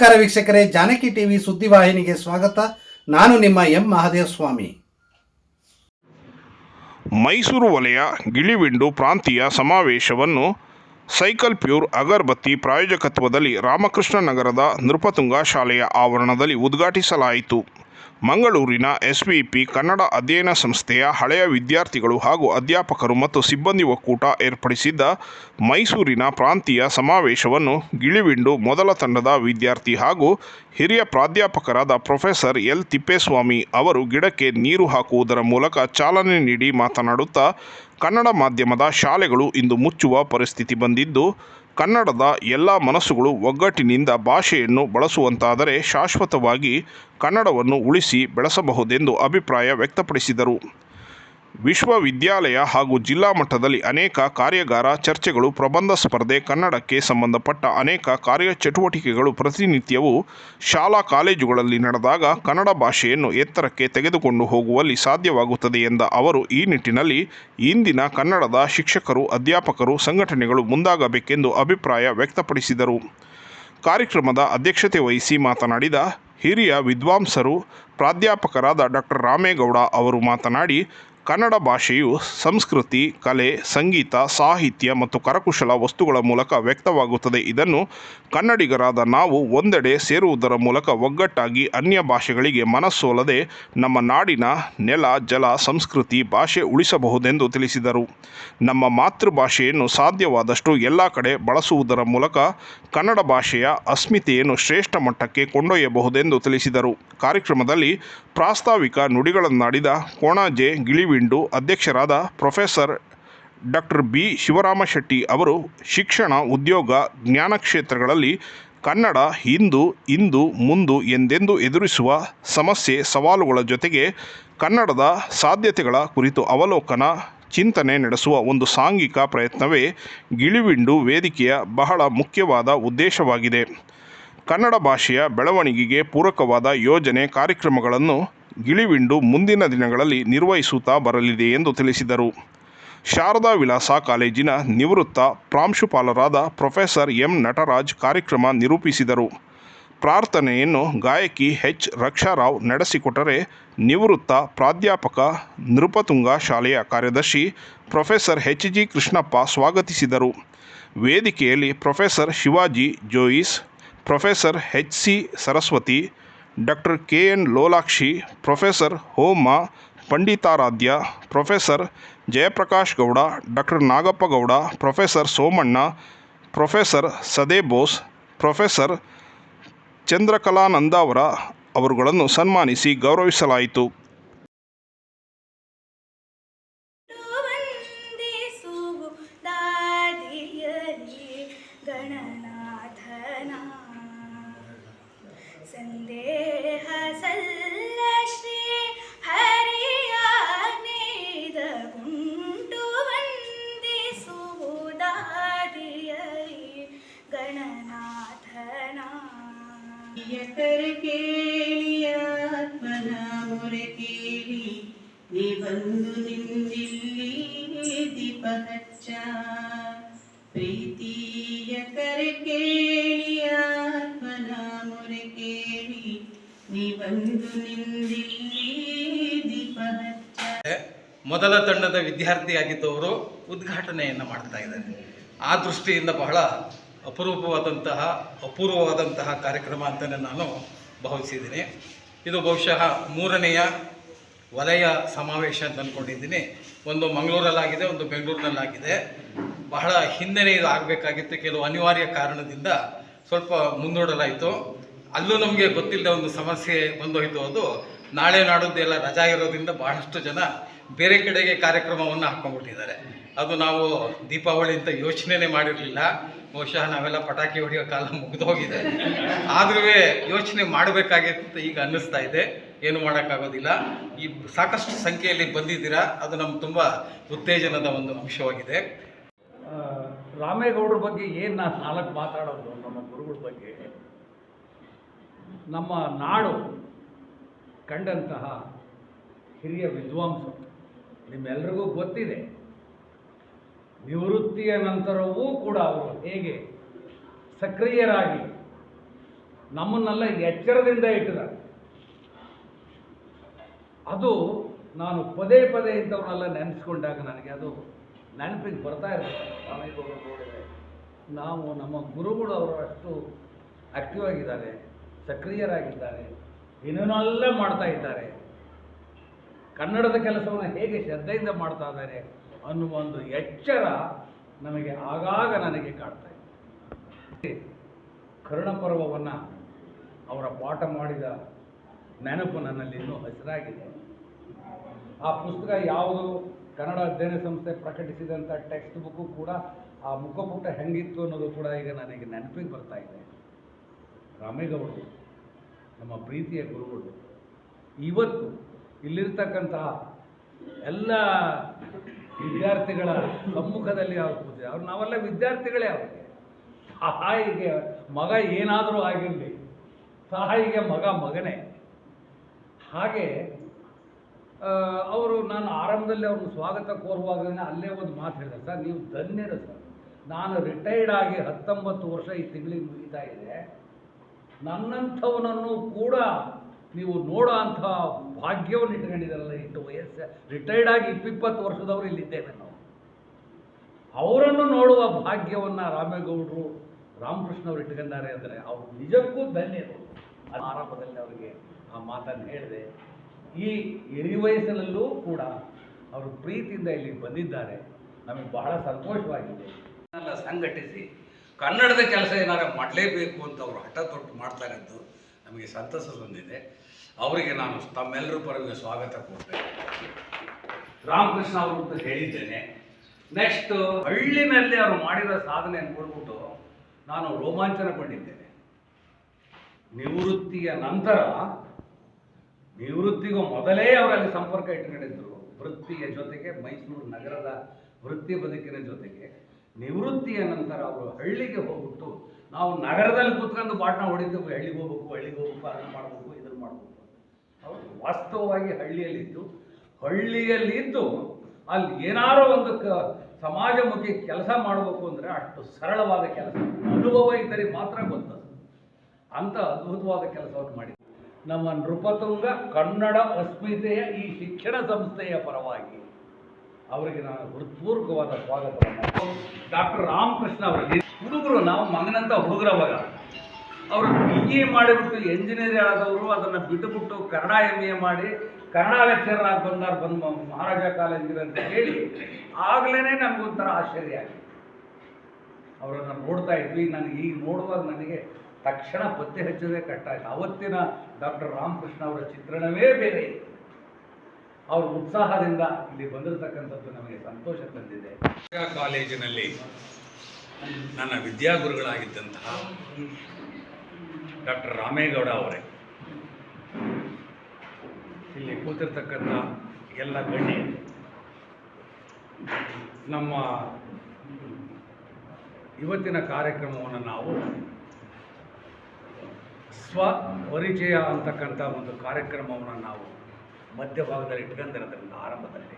ನಮಸ್ಕಾರ ವೀಕ್ಷಕರೇ, ಜಾನಕಿ ಟಿವಿ ಸುದ್ದಿವಾಹಿನಿಗೆ ಸ್ವಾಗತ. ನಾನು ನಿಮ್ಮ ಎಂ ಮಹಾದೇವ ಸ್ವಾಮಿ ಮೈಸೂರು ವಲಯ ಗಿಳಿವಿಂಡು ಪ್ರಾಂತೀಯ ಸಮಾವೇಶವನ್ನು ಸೈಕಲ್ ಪ್ಯೂರ್ ಅಗರಬತ್ತಿ ಪ್ರಾಯೋಜಕತ್ವದಲ್ಲಿ ರಾಮಕೃಷ್ಣ ನಗರದ ನೃಪತುಂಗ ಶಾಲೆಯ ಆವರಣದಲ್ಲಿ ಉದ್ಘಾಟಿಸಲಾಯಿತು. ಮಂಗಳೂರಿನ ಎಸ್ವಿಪಿ ಕನ್ನಡ ಅಧ್ಯಯನ ಸಂಸ್ಥೆಯ ಹಳೆಯ ವಿದ್ಯಾರ್ಥಿಗಳು ಹಾಗೂ ಅಧ್ಯಾಪಕರು ಮತ್ತು ಸಿಬ್ಬಂದಿ ಒಕ್ಕೂಟ ಏರ್ಪಡಿಸಿದ್ದ ಮೈಸೂರಿನ ಪ್ರಾಂತೀಯ ಸಮಾವೇಶವನ್ನು ಗಿಳಿವಿಂಡು ಮೊದಲ ತಂಡದ ವಿದ್ಯಾರ್ಥಿ ಹಾಗೂ ಹಿರಿಯ ಪ್ರಾಧ್ಯಾಪಕರಾದ ಪ್ರೊಫೆಸರ್ ಎಲ್ ತಿಪ್ಪೇಸ್ವಾಮಿ ಅವರು ಗಿಡಕ್ಕೆ ನೀರು ಹಾಕುವುದರ ಮೂಲಕ ಚಾಲನೆ ನೀಡಿ ಮಾತನಾಡುತ್ತಾ ಕನ್ನಡ ಮಾಧ್ಯಮದ ಶಾಲೆಗಳು ಇಂದು ಮುಚ್ಚುವ ಪರಿಸ್ಥಿತಿ ಬಂದಿದ್ದು ಕನ್ನಡದ ಎಲ್ಲ ಮನಸ್ಸುಗಳು ಒಗ್ಗಟ್ಟಿನಿಂದ ಭಾಷೆಯನ್ನು ಬಳಸುವಂತಾದರೆ ಶಾಶ್ವತವಾಗಿ ಕನ್ನಡವನ್ನು ಉಳಿಸಿ ಬೆಳೆಸಬಹುದೆಂದು ಅಭಿಪ್ರಾಯ ವ್ಯಕ್ತಪಡಿಸಿದರು. ವಿಶ್ವವಿದ್ಯಾಲಯ ಹಾಗೂ ಜಿಲ್ಲಾ ಮಟ್ಟದಲ್ಲಿ ಅನೇಕ ಕಾರ್ಯಾಗಾರ, ಚರ್ಚೆಗಳು, ಪ್ರಬಂಧ ಸ್ಪರ್ಧೆ, ಕನ್ನಡಕ್ಕೆ ಸಂಬಂಧಪಟ್ಟ ಅನೇಕ ಕಾರ್ಯಚಟುವಟಿಕೆಗಳು ಪ್ರತಿನಿತ್ಯವೂ ಶಾಲಾ ಕಾಲೇಜುಗಳಲ್ಲಿ ನಡೆದಾಗ ಕನ್ನಡ ಭಾಷೆಯನ್ನು ಎತ್ತರಕ್ಕೆ ತೆಗೆದುಕೊಂಡು ಹೋಗುವಲ್ಲಿ ಸಾಧ್ಯವಾಗುತ್ತದೆ ಎಂದ ಅವರು, ಈ ನಿಟ್ಟಿನಲ್ಲಿ ಇಂದಿನ ಕನ್ನಡದ ಶಿಕ್ಷಕರು, ಅಧ್ಯಾಪಕರು, ಸಂಘಟನೆಗಳು ಮುಂದಾಗಬೇಕೆಂದು ಅಭಿಪ್ರಾಯ ವ್ಯಕ್ತಪಡಿಸಿದರು. ಕಾರ್ಯಕ್ರಮದ ಅಧ್ಯಕ್ಷತೆ ವಹಿಸಿ ಮಾತನಾಡಿದ ಹಿರಿಯ ವಿದ್ವಾಂಸರು, ಪ್ರಾಧ್ಯಾಪಕರಾದ ಡಾಕ್ಟರ್ ರಾಮೇಗೌಡ ಅವರು ಮಾತನಾಡಿ ಕನ್ನಡ ಭಾಷೆಯು ಸಂಸ್ಕೃತಿ, ಕಲೆ, ಸಂಗೀತ, ಸಾಹಿತ್ಯ ಮತ್ತು ಕರಕುಶಲ ವಸ್ತುಗಳ ಮೂಲಕ ವ್ಯಕ್ತವಾಗುತ್ತದೆ. ಇದನ್ನು ಕನ್ನಡಿಗರಾದ ನಾವು ಒಂದೆಡೆ ಸೇರುವುದರ ಮೂಲಕ ಒಗ್ಗಟ್ಟಾಗಿ ಅನ್ಯ ಭಾಷೆಗಳಿಗೆ ಮನಸ್ಸೋಲದೆ ನಮ್ಮ ನಾಡಿನ ನೆಲ, ಜಲ, ಸಂಸ್ಕೃತಿ, ಭಾಷೆ ಉಳಿಸಬಹುದೆಂದು ತಿಳಿಸಿದರು. ನಮ್ಮ ಮಾತೃಭಾಷೆಯನ್ನು ಸಾಧ್ಯವಾದಷ್ಟು ಎಲ್ಲ ಕಡೆ ಬಳಸುವುದರ ಮೂಲಕ ಕನ್ನಡ ಭಾಷೆಯ ಅಸ್ಮಿತೆಯನ್ನು ಶ್ರೇಷ್ಠ ಮಟ್ಟಕ್ಕೆ ಕೊಂಡೊಯ್ಯಬಹುದೆಂದು ತಿಳಿಸಿದರು. ಕಾರ್ಯಕ್ರಮದಲ್ಲಿ ಪ್ರಾಸ್ತಾವಿಕ ನುಡಿಗಳನ್ನಾಡಿದ ಕೋಣಾಜೆ ಗಿಳಿವಿಂಡು ಅಧ್ಯಕ್ಷರಾದ professor doctor B. Shivarama Shetty ಅವರು ಶಿಕ್ಷಣ, ಉದ್ಯೋಗ, ಜ್ಞಾನ ಕ್ಷೇತ್ರಗಳಲ್ಲಿ ಕನ್ನಡ ಇಂದು ಇಂದು, ಮುಂದು ಎಂದೆಂದು ಎದುರಿಸುವ ಸಮಸ್ಯೆ, ಸವಾಲುಗಳ ಜೊತೆಗೆ ಕನ್ನಡದ ಸಾಧ್ಯತೆಗಳ ಕುರಿತು ಅವಲೋಕನ, ಚಿಂತನೆ ನಡೆಸುವ ಒಂದು ಸಾಂಘಿಕ ಪ್ರಯತ್ನವೇ ಗಿಳಿವಿಂಡು ವೇದಿಕೆಯ ಬಹಳ ಮುಖ್ಯವಾದ ಉದ್ದೇಶವಾಗಿದೆ. ಕನ್ನಡ ಭಾಷೆಯ ಬೆಳವಣಿಗೆಗೆ ಪೂರಕವಾದ ಯೋಜನೆ, ಕಾರ್ಯಕ್ರಮಗಳನ್ನು ಗಿಳಿವಿಂಡು ಮುಂದಿನ ದಿನಗಳಲ್ಲಿ ನಿರ್ವಹಿಸುತ್ತಾ ಬರಲಿದೆ ಎಂದು ತಿಳಿಸಿದರು. ಶಾರದಾ ವಿಲಾಸ ಕಾಲೇಜಿನ ನಿವೃತ್ತ ಪ್ರಾಂಶುಪಾಲರಾದ ಪ್ರೊಫೆಸರ್ ಎಂ. ನಟರಾಜ್ ಕಾರ್ಯಕ್ರಮ ನಿರೂಪಿಸಿದರು. ಪ್ರಾರ್ಥನೆಯನ್ನು ಗಾಯಕಿ ಎಚ್. ರಕ್ಷಾರಾವ್ ನಡೆಸಿಕೊಟ್ಟರೆ ನಿವೃತ್ತ ಪ್ರಾಧ್ಯಾಪಕ ನೃಪತುಂಗ ಶಾಲೆಯ ಕಾರ್ಯದರ್ಶಿ ಪ್ರೊಫೆಸರ್ ಎಚ್. ಜಿ. ಕೃಷ್ಣಪ್ಪ ಸ್ವಾಗತಿಸಿದರು. ವೇದಿಕೆಯಲ್ಲಿ professor Shivaji Jois, professor H. C. Saraswati doctor K N Lolakshi, professor Homa Panditaradhya, professor Jayaprakash Gowda, doctor Nagappa Gowda, professor Somanna, professor Sade Bose professor Chandrakalananda ಅವರ ಅವರುಗಳನ್ನು ಸನ್ಮಾನಿಸಿ ಗೌರವಿಸಲಾಯಿತು. ಎಕರೆ ಕೇಳಿ, ಆತ್ಮನ ಮೊರೆ ಕೇಳಿ. ನೀ ಬಂದು ನಿಂದಿಲ್ಲಿ ದೀಪ ಹಚ್ಚ. ಪ್ರೀತಿಯ ಕರೆ ಕೇಳಿ, ಆತ್ಮನ ಮೊರೆ ಕೇಳಿ. ನೀ ಬಂದು ದೀಪ ಹಚ್ಚ. ಮೊದಲ ತಂಡದ ವಿದ್ಯಾರ್ಥಿಯಾಗಿದ್ದವರು ಉದ್ಘಾಟನೆಯನ್ನು ಮಾಡ್ತಾ ಇದ್ದಾರೆ. ಆ ದೃಷ್ಟಿಯಿಂದ ಬಹಳ ಅಪರೂಪವಾದಂತಹ, ಅಪೂರ್ವವಾದಂತಹ ಕಾರ್ಯಕ್ರಮ ಅಂತಲೇ ನಾನು ಭಾವಿಸಿದ್ದೀನಿ. ಇದು ಬಹುಶಃ ಮೂರನೆಯ ವಲಯ ಸಮಾವೇಶ ಅಂತ ಅಂದ್ಕೊಂಡಿದ್ದೀನಿ ಒಂದು ಮಂಗಳೂರಲ್ಲಾಗಿದೆ, ಒಂದು ಬೆಂಗಳೂರಿನಲ್ಲಾಗಿದೆ. ಬಹಳ ಹಿಂದೆನೇ ಇದು ಆಗಬೇಕಾಗಿತ್ತು, ಕೆಲವು ಅನಿವಾರ್ಯ ಕಾರಣದಿಂದ ಸ್ವಲ್ಪ ಮುಂದೂಡಲಾಯಿತು. ಅಲ್ಲೂ ನಮಗೆ ಗೊತ್ತಿಲ್ಲದ ಒಂದು ಸಮಸ್ಯೆ ಬಂದೋಯ್ತು ಅದು. ನಾಳೆ ನಾಡೋದೆಲ್ಲ ರಜಾ ಇರೋದ್ರಿಂದ ಬಹಳಷ್ಟು ಜನ ಬೇರೆ ಕಡೆಗೆ ಕಾರ್ಯಕ್ರಮವನ್ನು ಹಾಕ್ಕೊಂಡ್ಬಿಟ್ಟಿದ್ದಾರೆ. ಅದು ನಾವು ದೀಪಾವಳಿ ಅಂತ ಯೋಚನೆನೇ ಮಾಡಿರಲಿಲ್ಲ. ಬಹುಶಃ ನಾವೆಲ್ಲ ಪಟಾಕಿ ಹೊಡೆಯೋ ಕಾಲ ಮುಗಿದೋಗಿದೆ. ಆದ್ರೂ ಯೋಚನೆ ಮಾಡಬೇಕಾಗಿತ್ತು ಈಗ ಅನ್ನಿಸ್ತಾ ಇದೆ. ಏನು ಮಾಡೋಕ್ಕಾಗೋದಿಲ್ಲ. ಈ ಸಾಕಷ್ಟು ಸಂಖ್ಯೆಯಲ್ಲಿ ಬಂದಿದ್ದೀರಾ, ಅದು ನಮ್ಗೆ ತುಂಬ ಉತ್ತೇಜನದ ಒಂದು ಅಂಶವಾಗಿದೆ. ರಾಮೇಗೌಡರ ಬಗ್ಗೆ ಏನು ನಾನು ನಾಲ್ಕು ಮಾತಾಡೋದು ನಮ್ಮ ಗುರುಗಳ ಬಗ್ಗೆ? ನಮ್ಮ ನಾಡು ಕಂಡಂತಹ ಹಿರಿಯ ವಿದ್ವಾಂಸರು ನಿಮ್ಮೆಲ್ಲರಿಗೂ ಗೊತ್ತಿದೆ. ನಿವೃತ್ತಿಯ ನಂತರವೂ ಕೂಡ ಅವರು ಹೇಗೆ ಸಕ್ರಿಯರಾಗಿ ನಮ್ಮನ್ನೆಲ್ಲ ಎಚ್ಚರದಿಂದ ಇಟ್ಟಿದ್ದಾರೆ. ಅದು ನಾನು ಪದೇ ಪದೇ ಇಂಥವ್ರನ್ನೆಲ್ಲ ನೆನೆಸ್ಕೊಂಡಾಗ ನನಗೆ ಅದು ನೆನಪಿಗೆ ಬರ್ತಾ ಇರ್ತದೆ ನಾವು ನಮ್ಮ ಗುರುಗಳು ಅವರು ಅಷ್ಟು ಆಕ್ಟಿವ್ ಆಗಿದ್ದಾರೆ, ಸಕ್ರಿಯರಾಗಿದ್ದಾರೆ ಏನೇನೆಲ್ಲ ಮಾಡ್ತಾ ಇದ್ದಾರೆ, ಕನ್ನಡದ ಕೆಲಸವನ್ನು ಹೇಗೆ ಶ್ರದ್ಧೆಯಿಂದ ಮಾಡ್ತಾ ಇದ್ದಾರೆ ಅನ್ನುವ ಒಂದು ಎಚ್ಚರ ನಮಗೆ ಆಗಾಗ ನನಗೆ ಕಾಡ್ತಾ ಇದೆ. ಕರ್ಣಪರ್ವವನ್ನು ಅವರ ಪಾಠ ಮಾಡಿದ ನೆನಪು ನನ್ನಲ್ಲಿ ಇನ್ನೂ ಹಸಿರಾಗಿದೆ. ಆ ಪುಸ್ತಕ ಯಾವುದು? ಕನ್ನಡ ಅಧ್ಯಯನ ಸಂಸ್ಥೆ ಪ್ರಕಟಿಸಿದಂಥ ಟೆಕ್ಸ್ಟ್ ಬುಕ್ಕು ಕೂಡ ಆ ಮುಖಪುಟ ಹೆಂಗಿತ್ತು ಅನ್ನೋದು ಕೂಡ ಈಗ ನನಗೆ ನೆನಪಿಗೆ ಬರ್ತಾ ಇದೆ. ರಾಮೇಗೌಡರು, ನಮ್ಮ ಪ್ರೀತಿಯ ಗುರುಗಳು, ಇವತ್ತು ಇಲ್ಲಿರ್ತಕ್ಕಂತಹ ಎಲ್ಲ ವಿದ್ಯಾರ್ಥಿಗಳ ಸಮ್ಮುಖದಲ್ಲಿ ಅವ್ರು ಕೂತಿದೆ ಅವ್ರು ನಾವೆಲ್ಲ ವಿದ್ಯಾರ್ಥಿಗಳೇ ಅವರಿಗೆ. ಸಹಾಯಿಗೆ ಮಗ ಏನಾದರೂ ಆಗಿರಲಿ, ಸಹಾಯಿಗೆ ಮಗ ಮಗನೇ. ಹಾಗೆ ಅವರು ನಾನು ಆರಂಭದಲ್ಲಿ ಅವ್ರನ್ನ ಸ್ವಾಗತ ಕೋರುವಾಗಲೇ ಅಲ್ಲೇ ಒಂದು ಮಾತು ಹೇಳಿದೆ, ಸರ್, ನೀವು ಧನ್ಯರು, ಸರ್. ನಾನು ರಿಟೈರ್ಡ್ ಆಗಿ ಹತ್ತೊಂಬತ್ತು ವರ್ಷ ಈ ತಿಂಗಳಿಗೆ ಮುಗಿತಾ ಇದೆ. ನನ್ನಂಥವನನ್ನು ಕೂಡ ನೀವು ನೋಡೋ ಅಂಥ ಭಾಗ್ಯವನ್ನು ಇಟ್ಕೊಂಡಿದ್ದಾರಲ್ಲ ಇಟ್ಟು ವಯಸ್ಸು ರಿಟೈರ್ಡ್ ಆಗಿ ಇಪ್ಪಿಪ್ಪತ್ತು ವರ್ಷದವರು ಇಲ್ಲಿದ್ದೇವೆ ನಾವು. ಅವರನ್ನು ನೋಡುವ ಭಾಗ್ಯವನ್ನು ರಾಮೇಗೌಡರು ರಾಮಕೃಷ್ಣ ಅವರು ಇಟ್ಕೊಂಡಿದ್ದಾರೆ ಅಂದರೆ ಅವರು ನಿಜಕ್ಕೂ ಧನ್ಯರು. ಆರಂಭದಲ್ಲಿ ಅವರಿಗೆ ಆ ಮಾತನ್ನು ಹೇಳಿದೆ. ಈ ಎರಿ ವಯಸ್ಸಿನಲ್ಲೂ ಕೂಡ ಅವರು ಪ್ರೀತಿಯಿಂದ ಇಲ್ಲಿ ಬಂದಿದ್ದಾರೆ. ನಮಗೆ ಬಹಳ ಸಂತೋಷವಾಗಿದೆ. ಸಂಘಟಿಸಿ ಕನ್ನಡದ ಕೆಲಸ ಏನಾರ ಮಾಡಲೇಬೇಕು ಅಂತ ಅವರು ಹಠ ತೊಟ್ಟು ಮಾಡ್ತಾರೆ ನಮಗೆ ಸಂತಸ ತಂದಿದೆ ಅವರಿಗೆ ನಾನು ತಮ್ಮೆಲ್ಲರ ಪರವಾಗಿ ಸ್ವಾಗತ ಕೊಡ್ತೇನೆ. ರಾಮಕೃಷ್ಣ ಅವರು ಅಂತ ಹೇಳಿದ್ದೇನೆ. ನೆಕ್ಸ್ಟ್ ಹಳ್ಳಿನಲ್ಲಿ ಅವರು ಮಾಡಿರೋ ಸಾಧನೆ ನೋಡ್ಬಿಟ್ಟು ನಾನು ರೋಮಾಂಚನಗೊಂಡಿದ್ದೇನೆ. ನಿವೃತ್ತಿಯ ನಂತರ ನಿವೃತ್ತಿಗೂ ಮೊದಲೇ ಅವರಲ್ಲಿ ಸಂಪರ್ಕ ಇಟ್ಕೊಂಡಿದ್ರು. ವೃತ್ತಿಯ ಜೊತೆಗೆ ಮೈಸೂರು ನಗರದ ವೃತ್ತಿ ಬದುಕಿನ ಜೊತೆಗೆ. ನಿವೃತ್ತಿಯ ನಂತರ ಅವರು ಹಳ್ಳಿಗೆ ಹೋಗ್ಬಿಟ್ಟು ನಾವು ನಗರದಲ್ಲಿ ಕೂತ್ಕೊಂಡು ಬಾಟ್ನ ಹೊಡಿತೀವಿ, ಹಳ್ಳಿಗೆ ಹೋಗ್ಬೇಕು ಹಳ್ಳಿಗೆ ಹೋಗ್ಬೇಕು, ಅದನ್ನು ಮಾಡಬೇಕು, ಇದನ್ನು ಮಾಡಬೇಕು ಅವರು ವಾಸ್ತವವಾಗಿ ಹಳ್ಳಿಯಲ್ಲಿದ್ದು ಹಳ್ಳಿಯಲ್ಲಿದ್ದು ಅಲ್ಲಿ ಏನಾರೋ ಒಂದು ಕ, ಸಮಾಜಮುಖಿ ಕೆಲಸ ಮಾಡಬೇಕು ಅಂದರೆ ಅಷ್ಟು ಸರಳವಾದ ಕೆಲಸ. ಅನುಭವ ಇದ್ದರೆ ಮಾತ್ರ ಗೊತ್ತದು ಅಂಥ ಅದ್ಭುತವಾದ ಕೆಲಸವನ್ನು ಮಾಡಿ ನಮ್ಮ ನೃಪತುಂಗ ಕನ್ನಡ ಅಸ್ಮಿತೆಯ ಈ ಶಿಕ್ಷಣ ಸಂಸ್ಥೆಯ ಪರವಾಗಿ ಅವರಿಗೆ ನಾನು ಹೃತ್ಪೂರ್ವಕವಾದ ಸ್ವಾಗತವನ್ನು ಡಾಕ್ಟರ್ ರಾಮಕೃಷ್ಣ ಅವರಿಗೆ ಹುಡುಗರು, ನಾವು ಮಗನಂತ ಹುಡುಗರವಾಗ, ಅವರು ಬಿ ಎ ಮಾಡಿಬಿಟ್ಟು ಎಂಜಿನಿಯರ್ ಆದವರು, ಅದನ್ನು ಬಿಟ್ಟುಬಿಟ್ಟು ಕನ್ನಡ ಎಂ ಎ ಮಾಡಿ, ಕನ್ನಡ ಲೆಕ್ಚರರ್ ಆಗಿ ಬಂದಾರ ಬಂದು ಮಹಾರಾಜ ಕಾಲೇಜಿಗೆ ಅಂತ ಹೇಳಿ ಆಗಲೇ ನಮಗೊಂಥರ ಆಶ್ಚರ್ಯ ಆಗಿದೆ ಅವರನ್ನು ನೋಡ್ತಾ ಇದ್ವಿ, ನನಗೆ ಈಗ ನೋಡುವಾಗ ನನಗೆ ತಕ್ಷಣ ಪತ್ತೆ ಹಚ್ಚೋದೇ ಕಟ್ಟಾಯಿತು ಅವತ್ತಿನ ಡಾಕ್ಟರ್ ರಾಮಕೃಷ್ಣ ಅವರ ಚಿತ್ರಣವೇ ಬೇರೆ. ಅವ್ರ ಉತ್ಸಾಹದಿಂದ ಇಲ್ಲಿ ಬಂದಿರತಕ್ಕಂಥದ್ದು ನಮಗೆ ಸಂತೋಷ ತಂದಿದೆ. ಕಾಲೇಜಿನಲ್ಲಿ ನನ್ನ ವಿದ್ಯಾಗುರುಗಳಾಗಿದ್ದಂತಹ ಡಾಕ್ಟರ್ ರಾಮೇಗೌಡ ಅವರೇ. ಇಲ್ಲಿ ಕೂತಿರ್ತಕ್ಕಂಥ ಎಲ್ಲ ಗಣ್ಯ ನಮ್ಮ ಇವತ್ತಿನ ಕಾರ್ಯಕ್ರಮವನ್ನು ನಾವು ಸ್ವ ಪರಿಚಯ ಅಂತಕ್ಕಂಥ ಒಂದು ಕಾರ್ಯಕ್ರಮವನ್ನು ನಾವು ಮಧ್ಯಭಾಗದಲ್ಲಿ ಇಟ್ಕೊಂಡಿರೋದ್ರಿಂದ ಆರಂಭದಲ್ಲಿ